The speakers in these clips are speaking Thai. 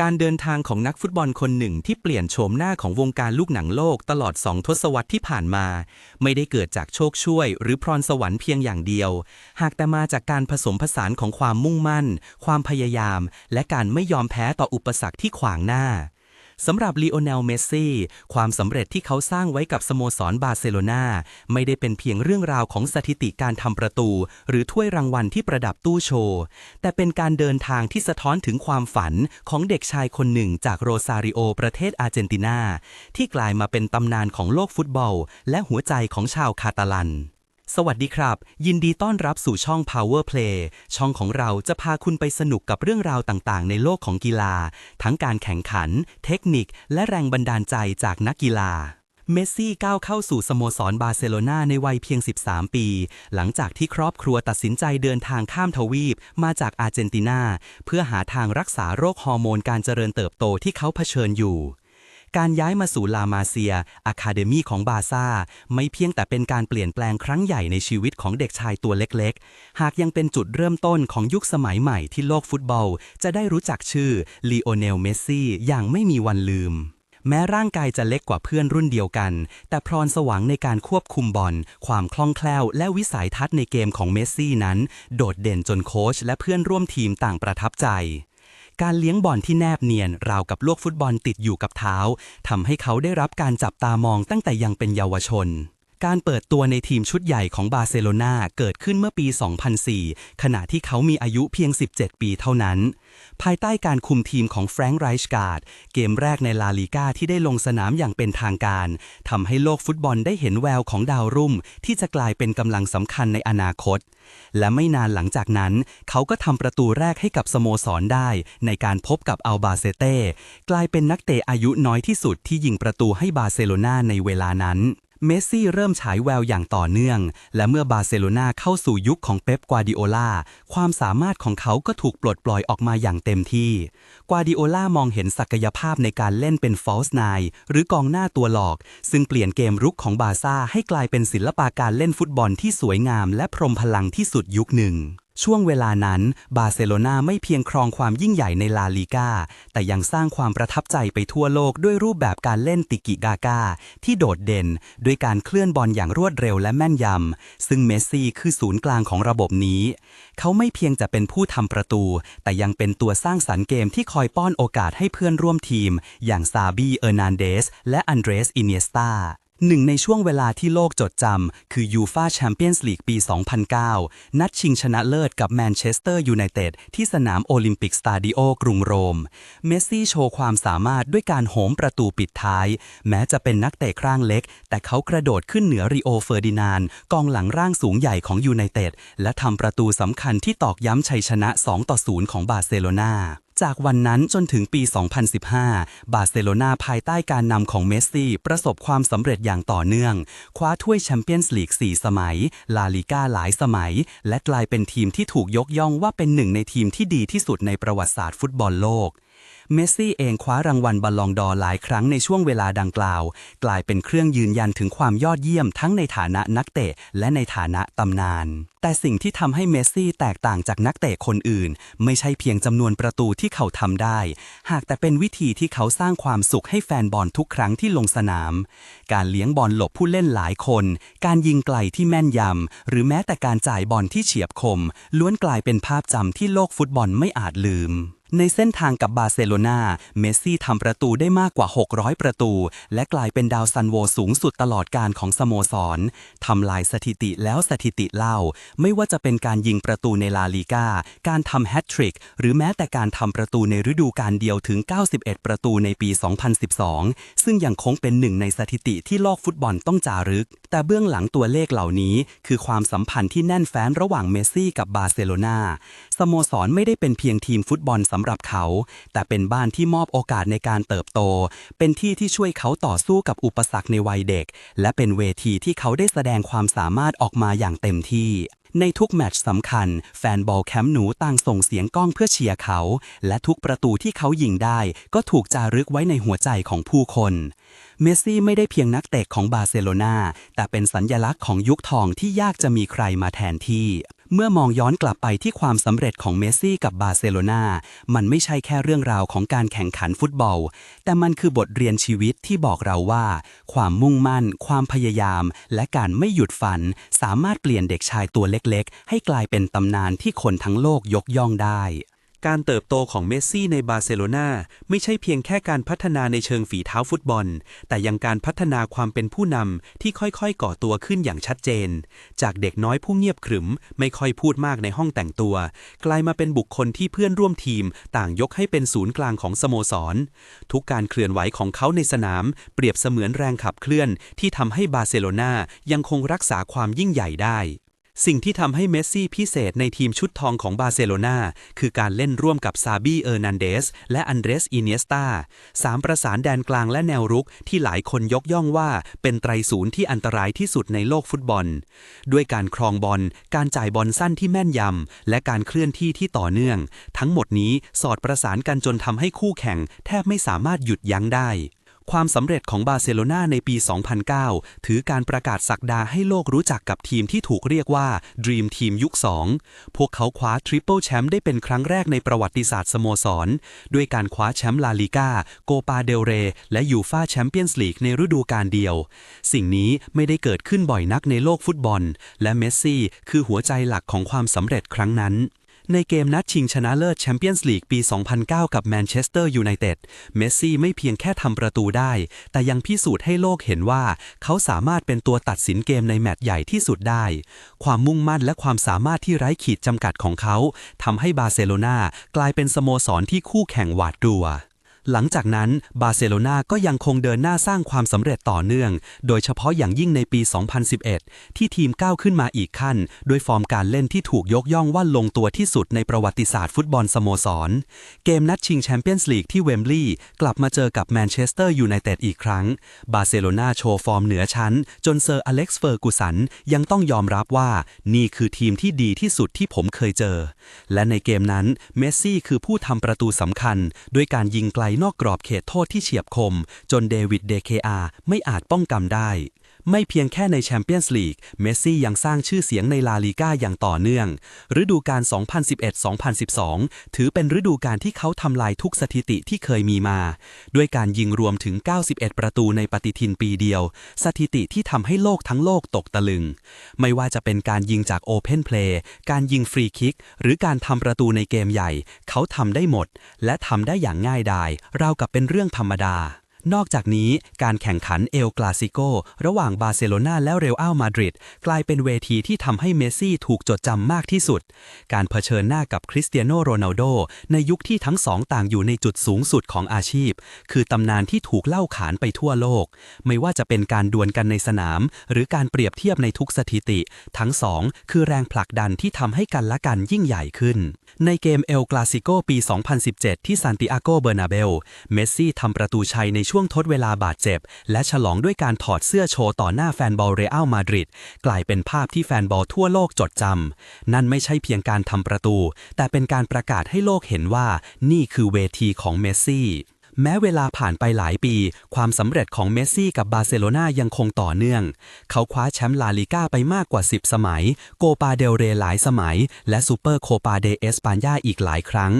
การเดินทางของนักฟุตบอลคนหนึ่งที่เปลี่ยนโฉมหน้าของวงการลูกหนังโลกตลอดสองทศวรรษที่ผ่านมา ไม่ได้เกิดจากโชคช่วย หรือพรสวรรค์เพียงอย่างเดียว หากแต่มาจากการผสมผสานของความมุ่งมั่น ความพยายาม และการไม่ยอมแพ้ต่ออุปสรรคที่ขวางหน้า สำหรับลีโอเนลเมสซี่ความสำเร็จที่เขาสร้างไว้กับสโมสรบาร์เซโลนาไม่ได้เป็นเพียงเรื่องราวของสถิติการทำประตู หรือถ้วยรางวัลที่ประดับตู้โชว์ แต่เป็นการเดินทางที่สะท้อนถึงความฝันของเด็กชายคนหนึ่งจากโรซาริโอประเทศอาร์เจนตินาที่กลายมาเป็นตำนานของโลกฟุตบอล และหัวใจของชาวคาตาลัน สวัสดีครับ ยินดีต้อนรับสู่ช่อง Power Play ช่องของเราจะพาคุณไปสนุกกับเรื่องราวต่างๆ ในโลกของกีฬา ทั้งการแข่งขัน เทคนิค และแรงบันดาลใจจากนักกีฬา เมสซี่ก้าวเข้าสู่สโมสรบาร์เซโลนาในวัยเพียง 13 ปี หลังจากที่ครอบครัวตัดสินใจเดินทางข้ามทวีปมาจากอาร์เจนตินาเพื่อหาทางรักษาโรคฮอร์โมนการเจริญเติบโตที่เขาเผชิญอยู่ การย้ายมาสู่ลามาเซียอะคาเดมีของบาซ่า ไม่เพียงแต่เป็นการเปลี่ยนแปลงครั้งใหญ่ในชีวิตของเด็กชายตัวเล็กๆ หากยังเป็นจุดเริ่มต้นของยุคสมัยใหม่ที่โลกฟุตบอล จะได้รู้จักชื่อลีโอเนล เมสซี่ อย่างไม่มีวันลืมแม้ร่างกายจะเล็กกว่าเพื่อนรุ่นเดียวกัน แต่พรสวรรค์ในการควบคุมบอล ความคล่องแคล่ว และวิสัยทัศน์ในเกมของเมสซี่นั้น โดดเด่นจนโค้ชและเพื่อนร่วมทีมต่างประทับใจ การเลี้ยงบอลที่แนบเนียน ราวกับลูกฟุตบอลติดอยู่กับเท้าทำให้เขาได้รับการจับตามองตั้งแต่ยังเป็นเยาวชน การเปิดตัวในทีมชุดใหญ่ของบาร์เซโลนาเกิดขึ้นเมื่อปี 2004 ขณะที่เขามีอายุเพียง 17 ปีเท่านั้น ภายใต้การคุมทีมของแฟรงค์ไรชการ์ด เกมแรกในลาลีกาที่ได้ลงสนามอย่างเป็นทางการ ทำให้โลกฟุตบอลได้เห็นแววของดาวรุ่งที่จะกลายเป็นกำลังสำคัญในอนาคต และไม่นานหลังจากนั้น เขาก็ทำประตูแรกให้กับสโมสรได้ ในการพบกับอัลบาเซเต้ กลายเป็นนักเตะอายุน้อยที่สุดที่ยิงประตูให้บาร์เซโลนาในเวลานั้น เมสซี่เริ่มฉายแววอย่างต่อเนื่อง และเมื่อบาร์เซโลนาเข้าสู่ยุคของเป๊ปกวาดิโอลาความสามารถของเขาก็ถูกปลดปล่อยออกมาอย่างเต็มที่ กวาดิโอลามองเห็นศักยภาพในการเล่นเป็นฟอลส์ไนหรือกองหน้าตัวหลอก ซึ่งเปลี่ยนเกมรุกของบาร์ซ่าให้กลายเป็นศิลปะการเล่นฟุตบอลที่สวยงาม และพรมพลังที่สุดยุคหนึ่ง ช่วงเวลานั้นบาร์เซโลนาไม่เพียงครองความยิ่งใหญ่ในลาลีกาแต่ยังสร้างความประทับใจไปทั่วโลกด้วยรูปแบบการเล่นติกิกากาที่โดดเด่น ด้วยการเคลื่อนบอลอย่างรวดเร็วและแม่นยำ ซึ่งเมสซี่คือศูนย์กลางของระบบนี้ เขาไม่เพียงจะเป็นผู้ทำประตู แต่ยังเป็นตัวสร้างสรรค์เกมที่คอยป้อนโอกาสให้เพื่อนร่วมทีม อย่างซาบีเออร์นันเดสและอันเดรสอินเนสตา หนึ่งในช่วงเวลาที่โลกจดจำคือยูฟาแชมเปี้ยนส์ลีกปี 2009 นัดชิงชนะเลิศกับแมนเชสเตอร์ยูไนเต็ดที่สนามโอลิมปิกสตาดิโอกรุงโรม เมสซี่โชว์ความสามารถด้วยการโหมประตูปิดท้าย แม้จะเป็นนักเตะคร่างเล็ก แต่เขากระโดดขึ้นเหนือริโอเฟอร์ดินานกองหลังร่างสูงใหญ่ของยูไนเต็ดและทำประตูสำคัญที่ตอกย้ำชัยชนะ 2 ต่อ 0 ของบาร์เซโลนา จากวันนั้นจนถึงปี 2015 บาร์เซโลนาภายใต้การนำของเมสซี่ ประสบความสำเร็จอย่างต่อเนื่อง คว้าถ้วยแชมเปี้ยนส์ลีก 4 สมัย ลาลิก้าหลายสมัย และกลายเป็นทีมที่ถูกยกย่องว่าเป็นหนึ่งในทีมที่ดีที่สุดในประวัติศาสตร์ฟุตบอลโลก เมสซี่เองคว้ารางวัลบัลลองดอร์หลายครั้งในช่วงเวลาดังกล่าว กลายเป็นเครื่องยืนยันถึงความยอดเยี่ยมทั้งในฐานะนักเตะ และในฐานะตำนาน แต่สิ่งที่ทำให้เมสซี่แตกต่างจากนักเตะคนอื่น ไม่ใช่เพียงจำนวนประตูที่เขาทำได้ หากแต่เป็นวิธีที่เขาสร้างความสุขให้แฟนบอลทุกครั้งที่ลงสนาม การเลี้ยงบอลหลบผู้เล่นหลายคน การยิงไกลที่แม่นยำหรือแม้แต่การจ่ายบอลที่เฉียบคม ล้วนกลายเป็นภาพจำที่โลกฟุตบอลไม่อาจลืม ในเส้นทางกับบาร์เซโลนาเมสซี่ทำประตูได้มากกว่า 600 ประตู และกลายเป็นดาวซันโวสูงสุดตลอดการของสโมสรทำลายสถิติแล้วสถิติเล่า ไม่ว่าจะเป็นการยิงประตูในลาลีกาการทำแฮตทริก หรือแม้แต่การทำประตูในฤดูกาลเดียวถึง 91 ประตูในปี 2012 ซึ่งยังคงเป็นหนึ่งในสถิติที่โลกฟุตบอลต้องจารึก แต่เบื้องหลังตัวเลขเหล่านี้ คือความสัมพันธ์ที่แน่นแฟ้นระหว่างเมสซี่กับบาร์เซโลนาสโมสรไม่ได้เป็นเพียงทีมฟุตบอลสำหรับเขา แต่เป็นบ้านที่มอบโอกาสในการเติบโต เป็นที่ที่ช่วยเขาต่อสู้กับอุปสรรคในวัยเด็ก และเป็นเวทีที่เขาได้แสดงความสามารถออกมาอย่างเต็มที่ ในทุกแมตช์สำคัญ แฟนบอลแคมป์หนูต่างส่งเสียงก้องเพื่อเชียร์เขา และทุกประตูที่เขายิงได้ ก็ถูกจารึกไว้ในหัวใจของผู้คนเมสซี่ไม่ได้เพียงนักเตะของบาร์เซโลนาแต่เป็นสัญญลักษณ์ของยุคทองที่ยากจะมีใครมาแทนที่ เมื่อมองย้อนกลับไปที่ความสำเร็จของเมสซี่กับบาร์เซโลนามันไม่ใช่แค่เรื่องราวของการแข่งขันฟุตบอล แต่มันคือบทเรียนชีวิตที่บอกเราว่า ความมุ่งมั่น ความพยายาม และการไม่หยุดฝัน สามารถเปลี่ยนเด็กชายตัวเล็กๆ ให้กลายเป็นตำนานที่คนทั้งโลกยกย่องได้ การเติบโตของเมสซี่ในบาร์เซโลนาไม่ใช่เพียงแค่การพัฒนาในเชิงฝีเท้าฟุตบอล แต่ยังการพัฒนาความเป็นผู้นำที่ค่อยๆ ก่อตัวขึ้นอย่างชัดเจน จากเด็กน้อยผู้เงียบขรึม ไม่ค่อยพูดมากในห้องแต่งตัว กลายมาเป็นบุคคลที่เพื่อนร่วมทีม ต่างยกให้เป็นศูนย์กลางของสโมสร ทุกการเคลื่อนไหวของเขาในสนาม เปรียบเสมือนแรงขับเคลื่อนที่ทำให้บาร์เซโลนายังคงรักษาความยิ่งใหญ่ได้ สิ่งที่ทำให้เมสซี่พิเศษในทีมชุดทองของบาร์เซโลนาคือการเล่นร่วมกับซาบีเออร์นันเดสและอันเดรสอิเนสตาสามประสานแดนกลางและแนวรุกที่หลายคนยกย่องว่าเป็นไตรศูนย์ที่อันตรายที่สุดในโลกฟุตบอล ด้วยการครองบอล การจ่ายบอลสั้นที่แม่นยำ และการเคลื่อนที่ที่ต่อเนื่อง ทั้งหมดนี้สอดประสานกันจนทำให้คู่แข่ง แทบไม่สามารถหยุดยั้งได้ ความสำเร็จของบาร์เซโลนาในปี 2009 ถือการประกาศสักดาให้โลกรู้จักกับทีมที่ถูกเรียกว่า Dream Team ยุค 2 พวกเขาคว้าทริปเปิลแชมป์ได้เป็นครั้งแรกในประวัติศาสตร์สโมสร ด้วยการคว้าแชมป์ลาลิก้าโกปาเดลเร และยูฟาแชมเปี้ยนส์ลีกในฤดูกาลเดียว สิ่งนี้ไม่ได้เกิดขึ้นบ่อยนักในโลกฟุตบอล และเมสซี่คือหัวใจหลักของความสำเร็จครั้งนั้น ในเกมนัดชิงชนะเลิศแชมเปี้ยนส์ลีกปี 2009 กับแมนเชสเตอร์ยูไนเต็ด เมสซี่ไม่เพียงแค่ทำประตูได้ แต่ยังพิสูจน์ให้โลกเห็นว่า เขาสามารถเป็นตัวตัดสินเกมในแมตช์ใหญ่ที่สุดได้ ความมุ่งมั่นและความสามารถที่ไร้ขีดจำกัดของเขาทำให้บาร์เซโลนากลายเป็นสโมสรที่คู่แข่งหวาดกลัว หลังจากนั้นบาร์เซโลนาก็ยังคงเดินหน้าสร้างความสำเร็จต่อเนื่อง โดยเฉพาะอย่างยิ่งในปี 2011 ที่ทีมก้าวขึ้นมาอีกขั้น ด้วยฟอร์มการเล่นที่ถูกยกย่องว่าลงตัวที่สุดในประวัติศาสตร์ฟุตบอลสโมสร เกมนัดชิงแชมเปี้ยนส์ลีกที่เวมบลีย์กลับมาเจอกับแมนเชสเตอร์ยูไนเต็ดอีกครั้ง บาร์เซโลนาโชว์ฟอร์มเหนือชั้น จนเซอร์อเล็กซ์เฟอร์กูสันยังต้องยอมรับว่า นี่คือทีมที่ดีที่สุดที่ผมเคยเจอ และในเกมนั้นเมสซี่คือผู้ทำประตูสำคัญ ด้วยการยิงไกลนอกกรอบเขตโทษที่เฉียบคม จนเดวิดเดเคอาไม่อาจป้องกันได้ ไม่เพียงแค่ในแชมเปี้ยนส์ลีก เมสซี่ยังสร้างชื่อเสียงในลาลีกาอย่างต่อเนื่อง ฤดูกาล 2011-2012 ถือเป็นฤดูกาลที่เขาทำลายทุกสถิติที่เคยมีมา ด้วยการยิงรวมถึง 91 ประตูในปฏิทินปีเดียว สถิติที่ทำให้โลกทั้งโลกตกตะลึง ไม่ว่าจะเป็นการยิงจากโอเพนเพลย์ การยิงฟรีคิก หรือการทำประตูในเกมใหญ่ เขาทำได้หมด และทำได้อย่างง่ายดาย ราวกับเป็นเรื่องธรรมดา นอกจากนี้การแข่งขันเอลกลาซิโกระหว่างบาร์เซโลนาและเรอัลมาดริดกลายเป็นเวทีที่ทำให้เมสซี่ถูกจดจำมากที่สุด การเผชิญหน้ากับคริสเตียโนโรนัลโดในยุคที่ทั้งสองต่างอยู่ในจุดสูงสุดของอาชีพ คือตำนานที่ถูกเล่าขานไปทั่วโลก ไม่ว่าจะเป็นการดวลกันในสนาม หรือการเปรียบเทียบในทุกสถิติ ทั้งสองคือแรงผลักดันที่ทำให้กันและกันยิ่งใหญ่ขึ้น ในเกมเอลกลาซิโกปี 2017 ที่ซานติอาโกเบอร์นาเบล เมสซี่ทำประตูชัยในช่วงทดเวลาบาดเจ็บ และฉลองด้วยการถอดเสื้อโชว์ต่อหน้าแฟนบอลเรอัลมาดริดกลายเป็นภาพที่แฟนบอลทั่วโลกจดจำ นั่นไม่ใช่เพียงการทำประตู แต่เป็นการประกาศให้โลกเห็นว่านี่คือเวทีของเมสซี่ แม้เวลาผ่านไปหลายปี ความสำเร็จของเมสซี่กับบาร์เซโลนายังคงต่อเนื่อง เขาคว้าแชมป์ลาลิก้าไปมากกว่า 10 สมัย โกปาเดลเรหลายสมัย และซูเปอร์โคปาเดเอสปานยาอีกหลายครั้ง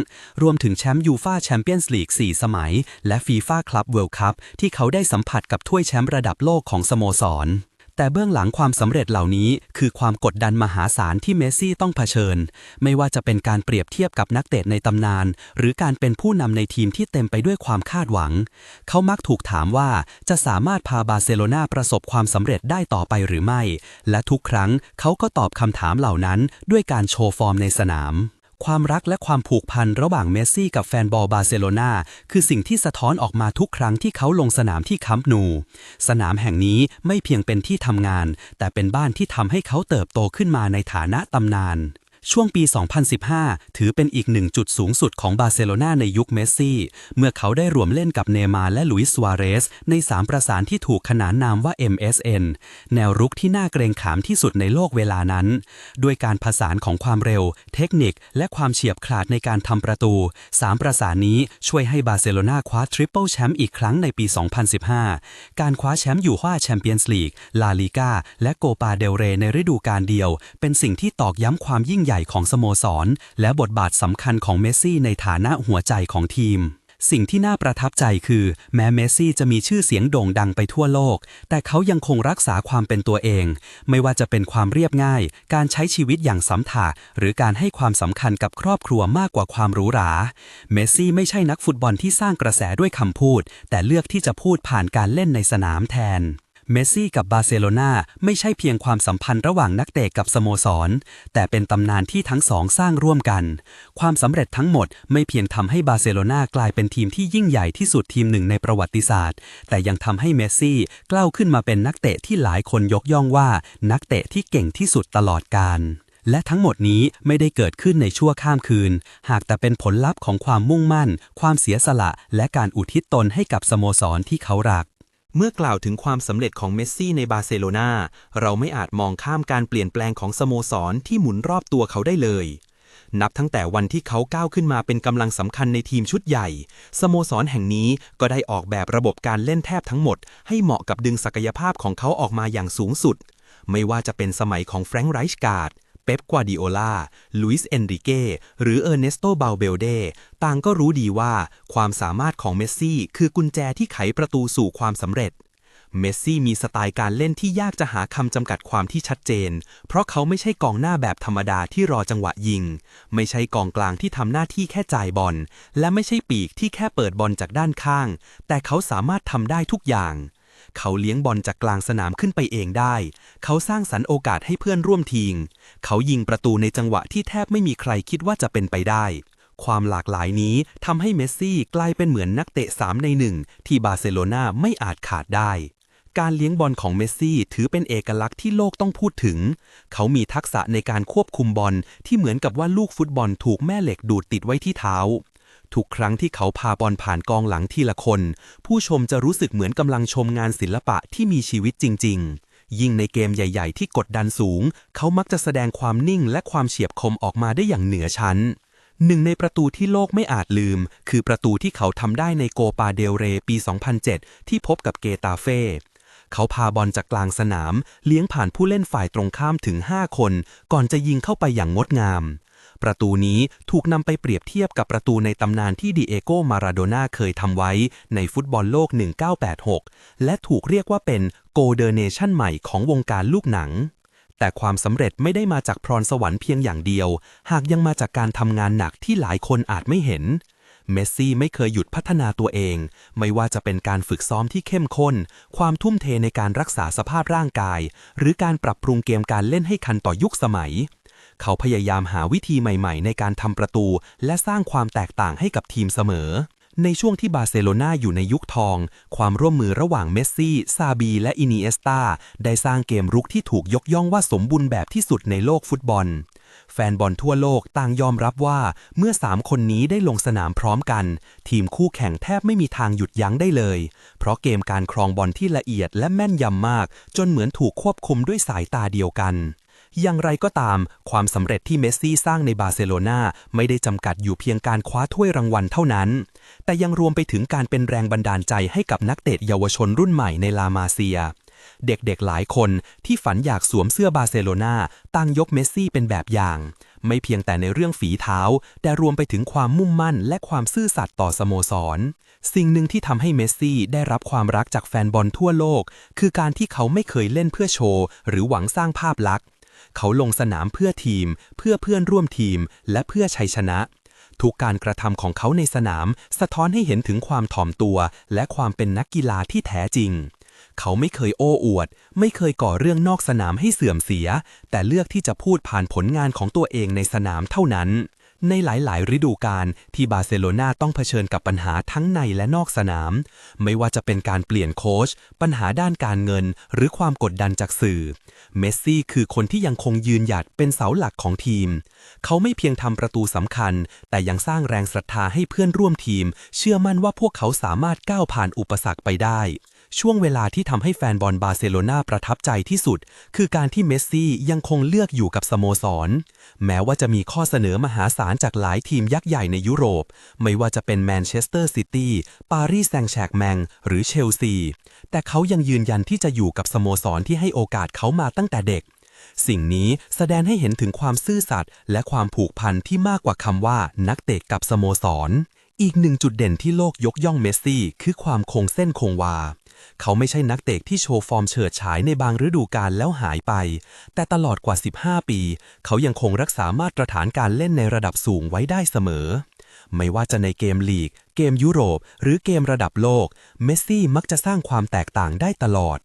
รวมถึงแชมป์ยูฟาแชมเปี้ยนส์ลีก 4 สมัย และฟีฟ่าคลับเวิลด์คัพที่เขาได้สัมผัสกับถ้วยแชมป์ระดับโลกของสโมสร แต่เบื้องหลังความสำเร็จเหล่านี้ คือความกดดันมหาศาลที่เมสซี่ต้องเผชิญ ไม่ว่าจะเป็นการเปรียบเทียบกับนักเตะในตำนาน หรือการเป็นผู้นำในทีมที่เต็มไปด้วยความคาดหวัง เขามักถูกถามว่าจะสามารถพาบาร์เซโลนาประสบความสำเร็จได้ต่อไปหรือไม่ และทุกครั้งเขาก็ตอบคำถามเหล่านั้นด้วยการโชว์ฟอร์มในสนาม ความรักและความผูกพันระหว่างเมสซี่กับแฟนบอลบาร์เซโลนาคือสิ่งที่สะท้อนออกมาทุกครั้งที่เขาลงสนามที่คัมป์นู สนามแห่งนี้ไม่เพียงเป็นที่ทำงาน แต่เป็นบ้านที่ทำให้เขาเติบโตขึ้นมาในฐานะตำนาน ช่วงปี 2015 ถือเป็นอีกหนึ่งจุดสูงสุดของบาร์เซโลนาในยุคเมสซี่ เมื่อเขาได้รวมเล่นกับเนมาและลุยส์วาเรส ในสามประสานที่ถูกขนานนามว่า MSN แนวรุกที่น่าเกรงขามที่สุดในโลกเวลานั้น ด้วยการผสานของความเร็ว เทคนิค และความเฉียบขาดในการทำประตูสามประสานนี้ช่วยให้บาร์เซโลนาคว้าทริปเปิลแชมป์อีกครั้งในปี 2015 การคว้าแชมป์อยู่ว่าแชมเปียนส์ลีก ลาลิก้าและโกปาเดลเรในฤดูกาลเดียว เป็นสิ่งที่ตอกย้ำความยิ่งใหญ่ของสโมสร และบทบาทสำคัญของเมสซี่ในฐานะหัวใจของทีม สิ่งที่น่าประทับใจคือ แม้เมสซี่จะมีชื่อเสียงโด่งดังไปทั่วโลก แต่เขายังคงรักษาความเป็นตัวเอง ไม่ว่าจะเป็นความเรียบง่าย การใช้ชีวิตอย่างสำถะหรือการให้ความสำคัญกับครอบครัวมากกว่าความหรูหรา เมสซี่ไม่ใช่นักฟุตบอลที่สร้างกระแสด้วยคำพูด แต่เลือกที่จะพูดผ่านการเล่นในสนามแทน เมสซี่กับบาร์เซโลนาไม่ใช่เพียงความสัมพันธ์ระหว่างนักเตะกับสโมสร แต่เป็นตำนานที่ทั้งสองสร้างร่วมกัน ความสำเร็จทั้งหมดไม่เพียงทำให้บาร์เซโลนากลายเป็นทีมที่ยิ่งใหญ่ที่สุดทีมหนึ่งในประวัติศาสตร์ แต่ยังทำให้เมสซี่กล้าวขึ้นมาเป็นนักเตะที่หลายคนยกย่องว่า นักเตะที่เก่งที่สุดตลอดกาลและทั้งหมดนี้ไม่ได้เกิดขึ้นในชั่วข้ามคืน หากแต่เป็นผลลัพธ์ของความมุ่งมั่น ความเสียสละ และการอุทิศตนให้กับสโมสรที่เขารัก เมื่อกล่าวถึงความสำเร็จของเมสซี่ในบาร์เซโลนาเราไม่อาจมองข้ามการเปลี่ยนแปลงของสโมสรที่หมุนรอบตัวเขาได้เลย นับตั้งแต่วันที่เขาก้าวขึ้นมาเป็นกำลังสำคัญในทีมชุดใหญ่ สโมสรแห่งนี้ก็ได้ออกแบบระบบการเล่นแทบทั้งหมด ให้เหมาะกับดึงศักยภาพของเขาออกมาอย่างสูงสุด ไม่ว่าจะเป็นสมัยของแฟรงค์ไรชการ์ด เป๊ปกวาดิโอลาลุยส์เอนริเก้หรือเออร์เนสโตบาเบลเดต่างก็รู้ดีว่าความสามารถของเมสซี่คือกุญแจที่ไขประตูสู่ความสำเร็จ เมสซี่มีสไตล์การเล่นที่ยากจะหาคำจำกัดความที่ชัดเจน เพราะเขาไม่ใช่กองหน้าแบบธรรมดาที่รอจังหวะยิง ไม่ใช่กองกลางที่ทำหน้าที่แค่จ่ายบอล และไม่ใช่ปีกที่แค่เปิดบอลจากด้านข้าง แต่เขาสามารถทำได้ทุกอย่าง เขาเลี้ยงบอลจากกลางสนามขึ้นไปเองได้ เขาสร้างสรรค์โอกาสให้เพื่อนร่วมทีม เขายิงประตูในจังหวะที่แทบไม่มีใครคิดว่าจะเป็นไปได้ ความหลากหลายนี้ทำให้เมสซี่กลายเป็นเหมือนนักเตะ 3 ในหนึ่งที่บาร์เซโลนาไม่อาจขาดได้การเลี้ยงบอลของเมสซี่ถือเป็นเอกลักษณ์ที่โลกต้องพูดถึง เขามีทักษะในการควบคุมบอลที่เหมือนกับว่าลูกฟุตบอลถูกแม่เหล็กดูดติดไว้ที่เท้า ทุกครั้งที่เขาพาบอลผ่านกองหลังทีละคน ผู้ชมจะรู้สึกเหมือนกำลังชมงานศิลปะที่มีชีวิตจริง ๆ ยิ่งในเกมใหญ่ ๆ ที่กดดันสูง เขามักจะแสดงความนิ่งและความเฉียบคมออกมาได้อย่างเหนือชั้นหนึ่งในประตูที่โลกไม่อาจลืม คือประตูที่เขาทำได้ในโกปาเดลเรปี 2007 ที่พบกับเกตาเฟ่เขาพาบอลจากกลางสนาม เลี้ยงผ่านผู้เล่นฝ่ายตรงข้ามถึง 5 คน ก่อนจะยิงเข้าไปอย่างงดงาม ประตูนี้ถูกนำไปเปรียบเทียบกับประตูในตำนานที่ดิเอโกมาราโดน่าเคยทำไว้ในฟุตบอลโลก 1986 และถูกเรียกว่าเป็นโกเดเนชั่นใหม่ของวงการลูกหนัง แต่ความสำเร็จไม่ได้มาจากพรสวรรค์เพียงอย่างเดียว หากยังมาจากการทำงานหนักที่หลายคนอาจไม่เห็นเมสซี่ไม่เคยหยุดพัฒนาตัวเอง ไม่ว่าจะเป็นการฝึกซ้อมที่เข้มข้น ความทุ่มเทในการรักษาสภาพร่างกาย หรือการปรับปรุงเกมการเล่นให้คันต่อยุคสมัย เขาพยายามหาวิธีใหม่ๆ ในการทำประตู และสร้างความแตกต่างให้กับทีมเสมอ ในช่วงที่บาร์เซโลนาอยู่ในยุคทอง ความร่วมมือระหว่างเมสซี่ ซาบี และอินีเอสตาได้สร้างเกมรุกที่ถูกยกย่องว่าสมบูรณ์แบบที่สุดในโลกฟุตบอล แฟนบอลทั่วโลกต่างยอมรับว่าเมื่อ 3 คนนี้ได้ลงสนามพร้อมกัน ทีมคู่แข่งแทบไม่มีทางหยุดยั้งได้เลย เพราะเกมการครองบอลที่ละเอียดและแม่นยำมาก จนเหมือนถูกควบคุมด้วยสายตาเดียวกัน อย่างไรก็ตาม ความสำเร็จที่เมสซี่สร้างในบาร์เซโลนาไม่ได้จำกัดอยู่เพียงการคว้าถ้วยรางวัลเท่านั้น แต่ยังรวมไปถึงการเป็นแรงบันดาลใจให้กับนักเตะเยาวชนรุ่นใหม่ในลามาเซีย เด็กๆหลายคนที่ฝันอยากสวมเสื้อบาร์เซโลนาต่างยกเมสซี่เป็นแบบอย่าง ไม่เพียงแต่ในเรื่องฝีเท้า แต่รวมไปถึงความมุ่งมั่น และความซื่อสัตย์ต่อสโมสร สิ่งหนึ่งที่ทำให้เมสซี่ได้รับความรักจากแฟนบอลทั่วโลก คือการที่เขาไม่เคยเล่นเพื่อโชว์ หรือหวังสร้างภาพลักษณ์ เขาลงสนามเพื่อทีม เพื่อเพื่อนร่วมทีม และเพื่อชัยชนะ ทุกการกระทำของเขาในสนาม สะท้อนให้เห็นถึงความถ่อมตัว และความเป็นนักกีฬาที่แท้จริง เขาไม่เคยโอ้อวด ไม่เคยก่อเรื่องนอกสนามให้เสื่อมเสีย แต่เลือกที่จะพูดผ่านผลงานของตัวเองในสนามเท่านั้น ในหลายๆ ฤดูกาลที่บาร์เซโลนาต้องเผชิญกับปัญหาทั้งในและนอกสนาม ไม่ว่าจะเป็นการเปลี่ยนโค้ชปัญหาด้านการเงิน หรือความกดดันจากสื่อ เมสซี่คือคนที่ยังคงยืนหยัดเป็นเสาหลักของทีม เขาไม่เพียงทำประตูสำคัญ แต่ยังสร้างแรงศรัทธาให้เพื่อนร่วมทีม เชื่อมั่นว่าพวกเขาสามารถก้าวผ่านอุปสรรคไปได้ ช่วงเวลาที่ทำให้แฟนบอลบาร์เซโลนาประทับใจที่สุด คือการที่เมสซี่ยังคงเลือกอยู่กับสโมสร แม้ว่าจะมีข้อเสนอมหาศาลจากหลายทีมยักษ์ใหญ่ในยุโรป ไม่ว่าจะเป็นแมนเชสเตอร์ซิตี้ ปารีสแซงแชกแมง หรือเชลซี แต่เขายังยืนยันที่จะอยู่กับสโมสรที่ให้โอกาสเขามาตั้งแต่เด็ก สิ่งนี้แสดงให้เห็นถึงความซื่อสัตย์และความผูกพันที่มากกว่าคำว่านักเตะกับสโมสรอีกหนึ่งจุดเด่นที่โลกยกย่องเมสซี่ คือความคงเส้นคงวา เขาไม่ใช่นักเตะที่โชว์ฟอร์มเฉิดฉายในบางฤดูกาลแล้วหายไป แต่ตลอดกว่า 15 ปี เขายังคงรักษามาตรฐานการเล่นในระดับสูงไว้ได้เสมอ ไม่ว่าจะในเกมลีก เกมยุโรป หรือเกมระดับโลก เมสซี่มักจะสร้างความแตกต่างได้ตลอด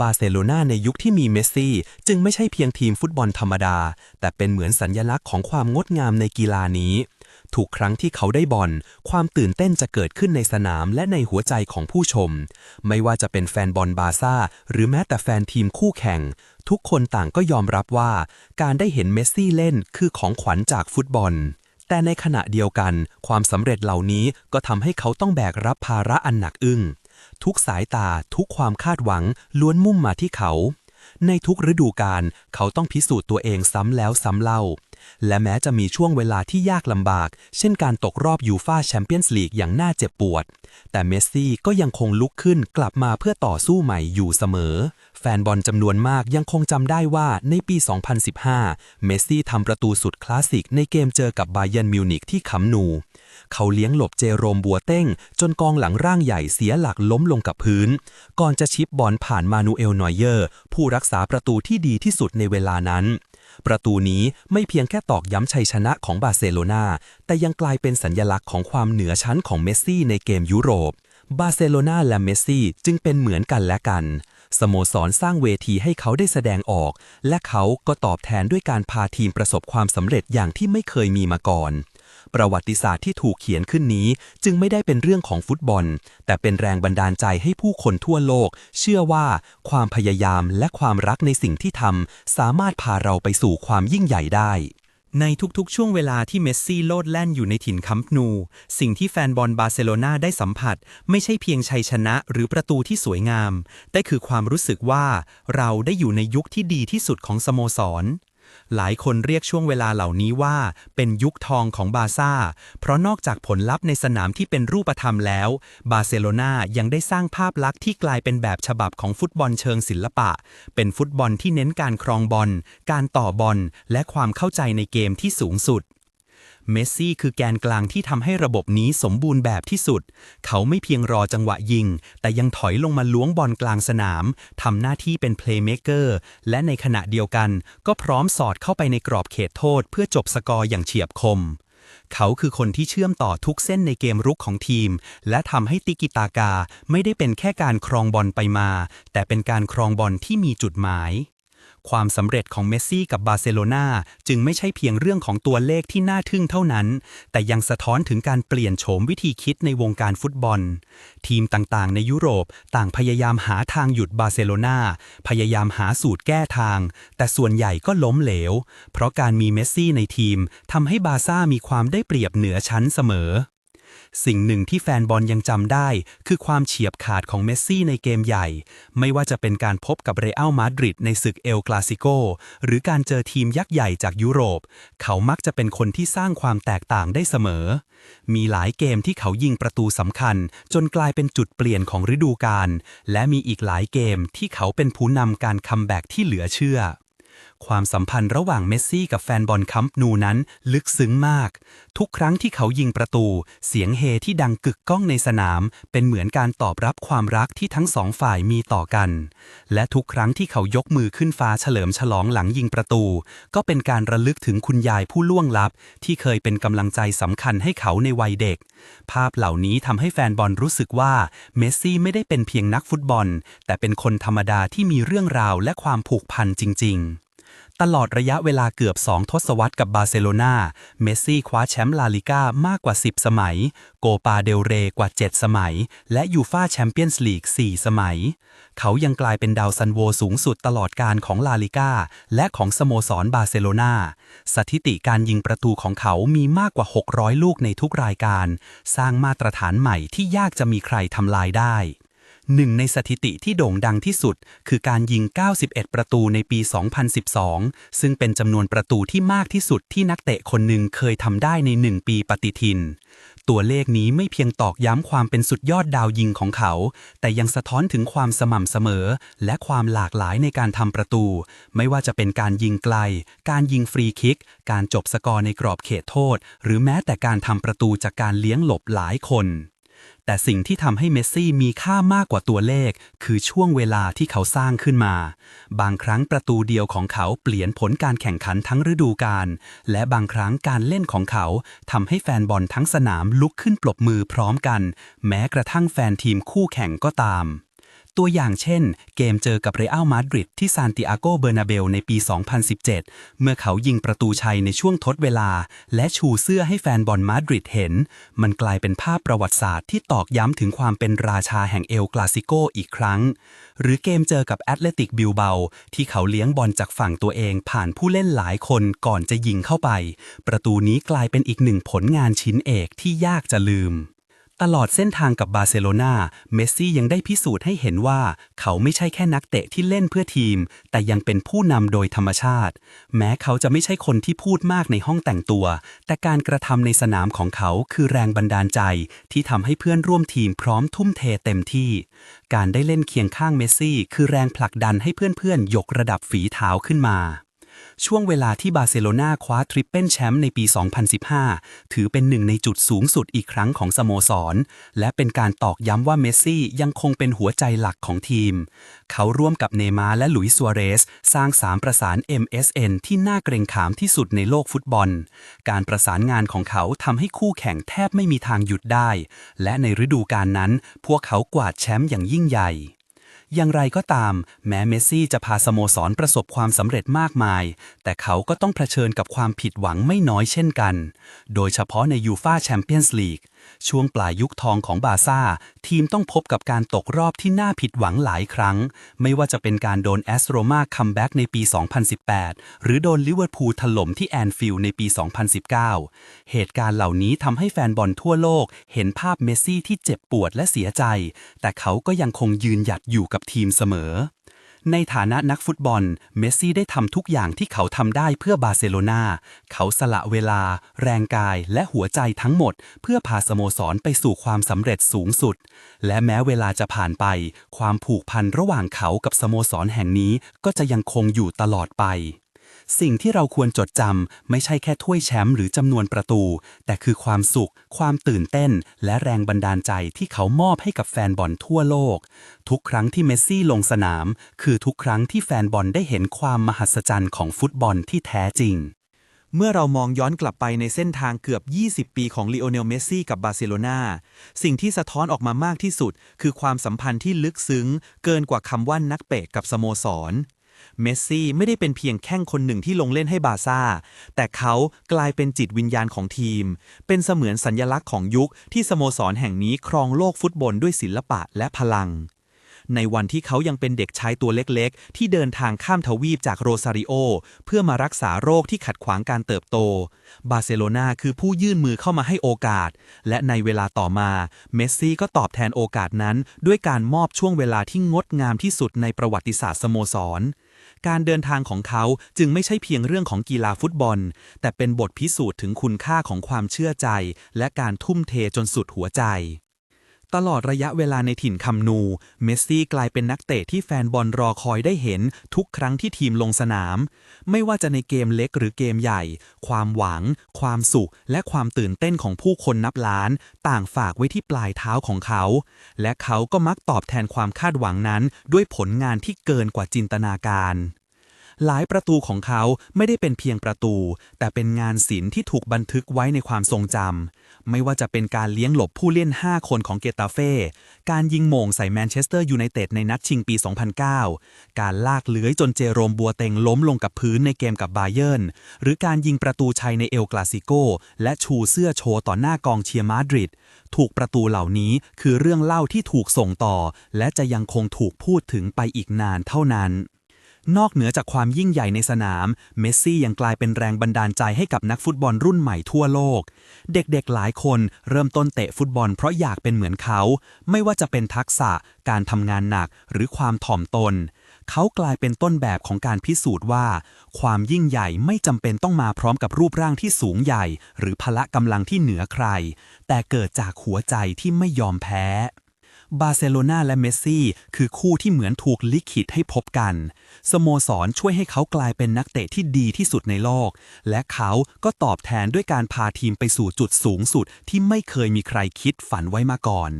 บาร์เซโลนาในยุคที่มีเมสซี่จึงไม่ใช่เพียงทีมฟุตบอลธรรมดา แต่เป็นเหมือนสัญญลักษณ์ของความงดงามในกีฬานี้ ทุกครั้งที่เขาได้บอลความตื่นเต้นจะเกิดขึ้นในสนามและในหัวใจของผู้ชม ไม่ว่าจะเป็นแฟนบอลบาซ่า หรือแม้แต่แฟนทีมคู่แข่ง ทุกคนต่างก็ยอมรับว่า การได้เห็นเมสซี่เล่นคือของขวัญจากฟุตบอล แต่ในขณะเดียวกัน ความสำเร็จเหล่านี้ก็ทำให้เขาต้องแบกรับภาระอันหนักอึ้งทุกสายตาทุกความคาดหวังล้วนมุ่งมาที่เขา ในทุกฤดูกาลเขาต้องพิสูจน์ตัวเองซ้ำแล้วซ้ำเล่า และแม้จะมีช่วงเวลาที่ยากลำบาก เช่นการตกรอบยูฟาแชมเปี้ยนส์ลีกอย่างน่าเจ็บปวด แต่เมสซี่ก็ยังคงลุกขึ้นกลับมาเพื่อต่อสู้ใหม่อยู่เสมอ แฟนบอลจำนวนมากยังคงจำได้ว่าในปี 2015 เมสซี่ทำประตูสุดคลาสสิกในเกมเจอกับบาเยิร์นมิวนิกที่ขำนู เขาเลี้ยงหลบเจโรมบัวเต้ง จนกองหลังร่างใหญ่เสียหลักล้มลงกับพื้น ก่อนจะชิปบอลผ่านมานูเอลนอยเยอร์ ผู้รักษาประตูที่ดีที่สุดในเวลานั้น ประตูนี้ไม่เพียงแค่ตอกย้ำชัยชนะของบาร์เซโลนาแต่ยังกลายเป็นสัญญลักษณ์ของความเหนือชั้นของเมสซี่ในเกมยุโรป บาร์เซโลนาและเมสซี่จึงเป็นเหมือนกันและกันสโมสรสร้างเวทีให้เขาได้แสดงออก และเขาก็ตอบแทนด้วยการพาทีมประสบความสำเร็จอย่างที่ไม่เคยมีมาก่อน ประวัติศาสตร์ที่ถูกเขียนขึ้นนี้ จึงไม่ได้เป็นเรื่องของฟุตบอล แต่เป็นแรงบันดาลใจให้ผู้คนทั่วโลก เชื่อว่าความพยายามและความรักในสิ่งที่ทำสามารถพาเราไปสู่ความยิ่งใหญ่ได้ในทุกๆ ช่วงเวลาที่เมสซี่โลดแล่นอยู่ในถิ่นคัมป์นู สิ่งที่แฟนบอลบาร์เซโลนาได้สัมผัส ไม่ใช่เพียงชัยชนะหรือประตูที่สวยงาม แต่คือความรู้สึกว่าเราได้อยู่ในยุคที่ดีที่สุดของสโมสร หลายคนเรียกช่วงเวลาเหล่านี้ว่า เป็นยุคทองของบาซ่า เพราะนอกจากผลลัพธ์ในสนามที่เป็นรูปธรรมแล้ว บาร์เซโลนายังได้สร้างภาพลักษณ์ที่กลายเป็นแบบฉบับของฟุตบอลเชิงศิลปะ เป็นฟุตบอลที่เน้นการครองบอล การต่อบอล และความเข้าใจในเกมที่สูงสุด เมสซี่คือแกนกลางที่ทำให้ระบบนี้สมบูรณ์แบบที่สุด เขาไม่เพียงรอจังหวะยิง แต่ยังถอยลงมาล้วงบอลกลางสนาม ทำหน้าที่เป็นเพลย์เมกเกอร์ และในขณะเดียวกัน ก็พร้อมสอดเข้าไปในกรอบเขตโทษ เพื่อจบสกอร์อย่างเฉียบคม เขาคือคนที่เชื่อมต่อทุกเส้นในเกมรุกของทีม และทำให้ติกิตากาไม่ได้เป็นแค่การครองบอลไปมา แต่เป็นการครองบอลที่มีจุดหมาย ความสำเร็จของเมสซี่กับบาร์เซโลนาจึงไม่ใช่เพียงเรื่องของตัวเลขที่น่าทึ่งเท่านั้น แต่ยังสะท้อนถึงการเปลี่ยนโฉมวิธีคิดในวงการฟุตบอล ทีมต่างๆ ในยุโรปต่างพยายามหาทางหยุดบาร์เซโลนาพยายามหาสูตรแก้ทาง แต่ส่วนใหญ่ก็ล้มเหลว เพราะการมีเมสซี่ในทีมทำให้บาร์ซ่ามีความได้เปรียบเหนือชั้นเสมอ สิ่งหนึ่งที่แฟนบอลยังจำได้ คือความเฉียบขาดของเมสซี่ในเกมใหญ่ ไม่ว่าจะเป็นการพบกับเรอัลมาดริดในศึกเอลคลาสิโกหรือการเจอทีมยักษ์ใหญ่จากยุโรป เขามักจะเป็นคนที่สร้างความแตกต่างได้เสมอ มีหลายเกมที่เขายิงประตูสำคัญ จนกลายเป็นจุดเปลี่ยนของฤดูกาลและมีอีกหลายเกมที่เขาเป็นผู้นำการคัมแบ็กที่เหลือเชื่อ ความสัมพันธ์ระหว่างเมสซี่กับแฟนบอลคัมป์นูนั้นลึกซึ้งมาก ทุกครั้งที่เขายิงประตู เสียงเฮที่ดังกึกก้องในสนาม เป็นเหมือนการตอบรับความรักที่ทั้งสองฝ่ายมีต่อกัน และทุกครั้งที่เขายกมือขึ้นฟ้าเฉลิมฉลองหลังยิงประตู ก็เป็นการระลึกถึงคุณยายผู้ล่วงลับ ที่เคยเป็นกำลังใจสำคัญให้เขาในวัยเด็ก ภาพเหล่านี้ทำให้แฟนบอลรู้สึกว่าเมสซี่ไม่ได้เป็นเพียงนักฟุตบอล แต่เป็นคนธรรมดาที่มีเรื่องราวและความผูกพันจริง ๆ ตลอดระยะเวลาเกือบ 2 ทศวรรษกับบาร์เซโลนาเมสซี่คว้าแชมป์ลาลิก้ามากกว่า 10 สมัย โกปาเดลเรกว่า 7 สมัย และยูฟาแชมเปี้ยนส์ลีก 4 สมัย เขายังกลายเป็นดาวซันโวสูงสุดตลอดการของลาลิก้าและของสโมสรบาร์เซโลนาสถิติการยิงประตูของเขามีมากกว่า 600 ลูกในทุกรายการ สร้างมาตรฐานใหม่ที่ยากจะมีใครทำลายได้ หนึ่งในสถิติที่โด่งดังที่สุด คือการยิง 91 ประตูในปี 2012 ซึ่งเป็นจำนวนประตูที่มากที่สุดที่นักเตะคนหนึ่งเคยทำได้ในหนึ่งปีปฏิทิน ตัวเลขนี้ไม่เพียงตอกย้ำความเป็นสุดยอดดาวยิงของเขา แต่ยังสะท้อนถึงความสม่ำเสมอ และความหลากหลายในการทำประตู ไม่ว่าจะเป็นการยิงไกล การยิงฟรีคิก การจบสกอร์ในกรอบเขตโทษ หรือแม้แต่การทำประตูจากการเลี้ยงหลบหลายคน แต่สิ่งที่ทำให้เมสซี่มีค่ามากกว่าตัวเลข คือช่วงเวลาที่เขาสร้างขึ้นมา บางครั้งประตูเดียวของเขาเปลี่ยนผลการแข่งขันทั้งฤดูกาลและบางครั้งการเล่นของเขาทำให้แฟนบอลทั้งสนามลุกขึ้นปรบมือพร้อมกัน แม้กระทั่งแฟนทีมคู่แข่งก็ตาม ตัวอย่างเช่น เกมเจอกับเรอัลมาดริดที่ซานติอาโกเบอร์นาเบลในปี 2017 เมื่อเขายิงประตูชัยในช่วงทดเวลา และชูเสื้อให้แฟนบอลมาดริดเห็น มันกลายเป็นภาพประวัติศาสตร์ที่ตอกย้ำถึงความเป็นราชาแห่งเอลกลาซิโกอีกครั้ง หรือเกมเจอกับแอตเลติกบิลเบาที่เขาเลี้ยงบอลจากฝั่งตัวเองผ่านผู้เล่นหลายคนก่อนจะยิงเข้าไป ประตูนี้กลายเป็นอีกหนึ่งผลงานชิ้นเอกที่ยากจะลืม ตลอดเส้นทางกับบาร์เซโลนาเมสซี่ยังได้พิสูจน์ให้เห็นว่า เขาไม่ใช่แค่นักเตะที่เล่นเพื่อทีม แต่ยังเป็นผู้นำโดยธรรมชาติ แม้เขาจะไม่ใช่คนที่พูดมากในห้องแต่งตัว แต่การกระทำในสนามของเขาคือแรงบันดาลใจ ที่ทำให้เพื่อนร่วมทีมพร้อมทุ่มเทเต็มที่ การได้เล่นเคียงข้างเมสซี่ คือแรงผลักดันให้เพื่อนๆยกระดับฝีเท้าขึ้นมา ช่วงเวลาที่บาร์เซโลนาคว้าทริปเปิลแชมป์ในปี 2015 ถือเป็นหนึ่งในจุดสูงสุดอีกครั้งของสโมสร และเป็นการตอกย้ำว่าเมสซี่ยังคงเป็นหัวใจหลักของทีม เขาร่วมกับเนมาและหลุยส์ซัวเรส สร้างสามประสาน MSN ที่น่าเกรงขามที่สุดในโลกฟุตบอล การประสานงานของเขาทำให้คู่แข่งแทบไม่มีทางหยุดได้ และในฤดูกาลนั้น พวกเขากวาดแชมป์อย่างยิ่งใหญ่ อย่างไรก็ตาม แม้เมสซี่จะพาสโมสรประสบความสำเร็จมากมาย แต่เขาก็ต้องเผชิญกับความผิดหวังไม่น้อยเช่นกัน โดยเฉพาะในยูฟาแชมเปี้ยนส์ลีก ช่วงปลายยุคทองของบาซ่า ทีมต้องพบกับการตกรอบที่น่าผิดหวังหลายครั้ง ไม่ว่าจะเป็นการโดนแอสโรมาคัมแบ็กในปี 2018 หรือโดนลิเวอร์พูลถล่มที่แอนฟิลด์ในปี 2019 เหตุการณ์เหล่านี้ทำให้แฟนบอลทั่วโลก เห็นภาพเมสซี่ที่เจ็บปวดและเสียใจ แต่เขาก็ยังคงยืนหยัดอยู่กับทีมเสมอ ในฐานะนักฟุตบอล เมสซี่ได้ทำทุกอย่างที่เขาทำได้เพื่อบาร์เซโลนาเขาสละเวลา แรงกายและหัวใจทั้งหมด เพื่อพาสโมสรไปสู่ความสำเร็จสูงสุด และแม้เวลาจะผ่านไป ความผูกพันระหว่างเขากับสโมสรแห่งนี้ก็จะยังคงอยู่ตลอดไป สิ่งที่เราควรจดจำไม่ใช่แค่ถ้วยแชมป์หรือจำนวนประตู แต่คือความสุข ความตื่นเต้น และแรงบันดาลใจที่เขามอบให้กับแฟนบอลทั่วโลก ทุกครั้งที่เมสซี่ลงสนาม คือทุกครั้งที่แฟนบอลได้เห็นความมหัศจรรย์ของฟุตบอลที่แท้จริง เมื่อเรามองย้อนกลับไปในเส้นทางเกือบ 20 ปีของลีโอเนล เมสซี่กับบาร์เซโลนาสิ่งที่สะท้อนออกมามากที่สุด คือความสัมพันธ์ที่ลึกซึ้ง เกินกว่าคำว่านักเปะกับสโมสร เมสซี่ไม่ได้เป็นเพียงแค่คนหนึ่งที่ลงเล่นให้บาซ่า แต่เขากลายเป็นจิตวิญญาณของทีม เป็นเสมือนสัญญลักษณ์ของยุคที่สโมสรแห่งนี้ครองโลกฟุตบอลด้วยศิลปะและพลัง ในวันที่เขายังเป็นเด็กชายตัวเล็กๆ ที่เดินทางข้ามทวีปจากโรซาริโอ เพื่อมารักษาโรคที่ขัดขวางการเติบโต บาร์เซโลนาคือผู้ยื่นมือเข้ามาให้โอกาส และในเวลาต่อมา เมสซี่ก็ตอบแทนโอกาสนั้น ด้วยการมอบช่วงเวลาที่งดงามที่สุดในประวัติศาสตร์สโมสร การเดินทางของเขาจึงไม่ใช่เพียงเรื่องของกีฬาฟุตบอล แต่เป็นบทพิสูจน์ถึงคุณค่าของความเชื่อใจ และการทุ่มเทจนสุดหัวใจ ตลอดระยะเวลาในถิ่นคำนู เมสซี่กลายเป็นนักเตะที่แฟนบอลรอคอยได้เห็นทุกครั้งที่ทีมลงสนาม ไม่ว่าจะในเกมเล็กหรือเกมใหญ่ ความหวัง ความสุข และความตื่นเต้นของผู้คนนับล้าน ต่างฝากไว้ที่ปลายเท้าของเขา และเขาก็มักตอบแทนความคาดหวังนั้น ด้วยผลงานที่เกินกว่าจินตนาการ หลายประตูของเขาไม่ได้เป็นเพียงประตู แต่เป็นงานศิลป์ที่ถูกบันทึกไว้ในความทรงจำ ไม่ว่าจะเป็นการเลี้ยงหลบผู้เล่น 5 คนของเกตาเฟ่ การยิงโมงใส่แมนเชสเตอร์ยูไนเต็ดในนัดชิงปี 2009 การลากเลื้อยจนเจโรมบัวเต็งล้มลงกับพื้นในเกมกับบาเยิร์น หรือการยิงประตูชัยในเอลกลาซิโก และชูเสื้อโชว์ต่อหน้ากองเชียร์มาดริด ถูกประตูเหล่านี้คือเรื่องเล่าที่ถูกส่งต่อ และจะยังคงถูกพูดถึงไปอีกนานเท่านั้น นอกเหนือจากความยิ่งใหญ่ในสนาม เมสซี่ยังกลายเป็นแรงบันดาลใจให้กับนักฟุตบอลรุ่นใหม่ทั่วโลก เด็กๆหลายคนเริ่มต้นเตะฟุตบอลเพราะอยากเป็นเหมือนเขา ไม่ว่าจะเป็นทักษะ การทำงานหนักหรือความถ่อมตน เขากลายเป็นต้นแบบของการพิสูจน์ว่า ความยิ่งใหญ่ไม่จำเป็นต้องมาพร้อมกับรูปร่างที่สูงใหญ่ หรือพละกำลังที่เหนือใคร แต่เกิดจากหัวใจที่ไม่ยอมแพ้ บาร์เซโลนาและเมสซี่คือคู่ที่เหมือนถูกลิขิตให้พบกัน สโมสรช่วยให้เขากลายเป็นนักเตะที่ดีที่สุดในโลก และเขาก็ตอบแทนด้วยการพาทีมไปสู่จุดสูงสุดที่ไม่เคยมีใครคิดฝันไว้มาก่อน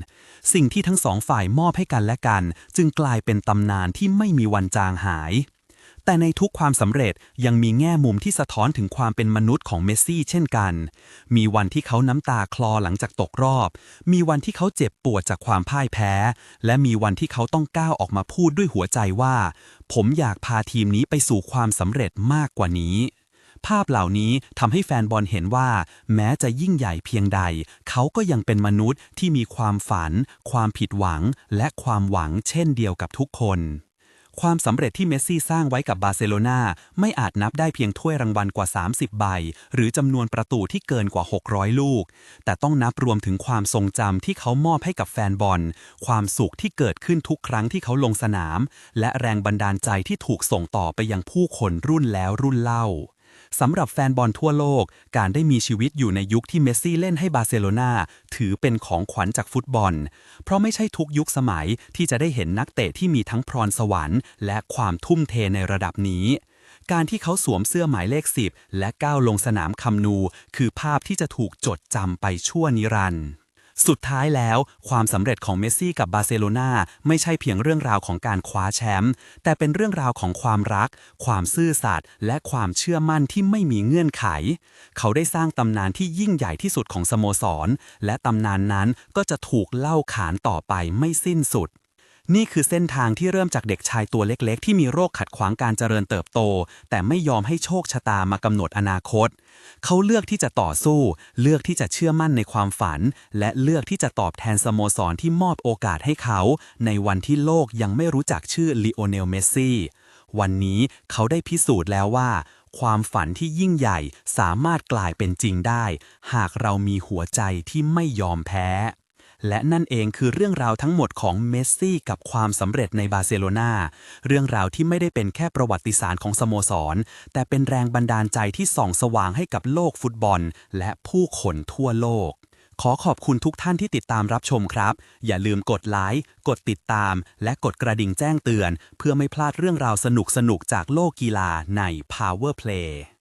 สิ่งที่ทั้งสองฝ่ายมอบให้กันและกัน จึงกลายเป็นตำนานที่ไม่มีวันจางหาย แต่ในทุกความสำเร็จยังมีแง่มุมที่สะท้อนถึงความเป็นมนุษย์ของเมสซี่เช่นกัน มีวันที่เขาน้ำตาคลอหลังจากตกรอบ มีวันที่เขาเจ็บปวดจากความพ่ายแพ้ และมีวันที่เขาต้องก้าวออกมาพูดด้วยหัวใจว่า ผมอยากพาทีมนี้ไปสู่ความสำเร็จมากกว่านี้ภาพเหล่านี้ทำให้แฟนบอลเห็นว่า แม้จะยิ่งใหญ่เพียงใด เขาก็ยังเป็นมนุษย์ที่มีความฝัน ความผิดหวัง และความหวังเช่นเดียวกับทุกคน ความสำเร็จที่เมสซี่สร้างไว้กับบาร์เซโลนาไม่อาจนับได้เพียงถ้วยรางวัลกว่า 30 ใบ หรือจำนวนประตูที่เกินกว่า 600 ลูก แต่ต้องนับรวมถึงความทรงจำที่เขามอบให้กับแฟนบอล ความสุขที่เกิดขึ้นทุกครั้งที่เขาลงสนาม และแรงบันดาลใจที่ถูกส่งต่อไปยังผู้คนรุ่นแล้วรุ่นเล่า สำหรับแฟนบอลทั่วโลก การได้มีชีวิตอยู่ในยุคที่เมสซี่เล่นให้บาร์เซโลนาถือเป็นของขวัญจากฟุตบอล เพราะไม่ใช่ทุกยุคสมัยที่จะได้เห็นนักเตะที่มีทั้งพรสวรรค์ และความทุ่มเทในระดับนี้การที่เขาสวมเสื้อหมายเลข 10 และก้าวลงสนามคำนู คือภาพที่จะถูกจดจำไปชั่วนิรันดร์ สุดท้ายแล้ว ความสำเร็จของเมสซี่กับบาร์เซโลนาไม่ใช่เพียงเรื่องราวของการคว้าแชมป์แต่เป็นเรื่องราวของความรัก ความซื่อสัตย์และความเชื่อมั่นที่ไม่มีเงื่อนไข เขาได้สร้างตำนานที่ยิ่งใหญ่ที่สุดของสโมสร และตำนานนั้นก็จะถูกเล่าขานต่อไปไม่สิ้นสุด นี่คือเส้นทางที่เริ่มจากเด็กชายตัวเล็กๆ ที่มีโรคขัดขวางการเจริญเติบโต แต่ไม่ยอมให้โชคชะตามากำหนดอนาคต เขาเลือกที่จะต่อสู้ เลือกที่จะเชื่อมั่นในความฝัน และเลือกที่จะตอบแทนสโมสรที่มอบโอกาสให้เขา ในวันที่โลกยังไม่รู้จักชื่อลีโอเนลเมสซี่วันนี้เขาได้พิสูจน์แล้วว่า ความฝันที่ยิ่งใหญ่สามารถกลายเป็นจริงได้ หากเรามีหัวใจที่ไม่ยอมแพ้ และนั่นเองคือเรื่องราวทั้งหมดของเมสซี่กับความสำเร็จในบาร์เซโลนาเรื่องราวที่ไม่ได้เป็นแค่ประวัติศาสตร์ของสโมสร แต่เป็นแรงบันดาลใจที่ส่องสว่างให้กับโลกฟุตบอล และผู้คนทั่วโลก ขอขอบคุณทุกท่านที่ติดตามรับชมครับ อย่าลืมกดไลค์กดติดตาม และกดกระดิ่งแจ้งเตือน เพื่อไม่พลาดเรื่องราวสนุกๆจากโลกกีฬาใน Power Play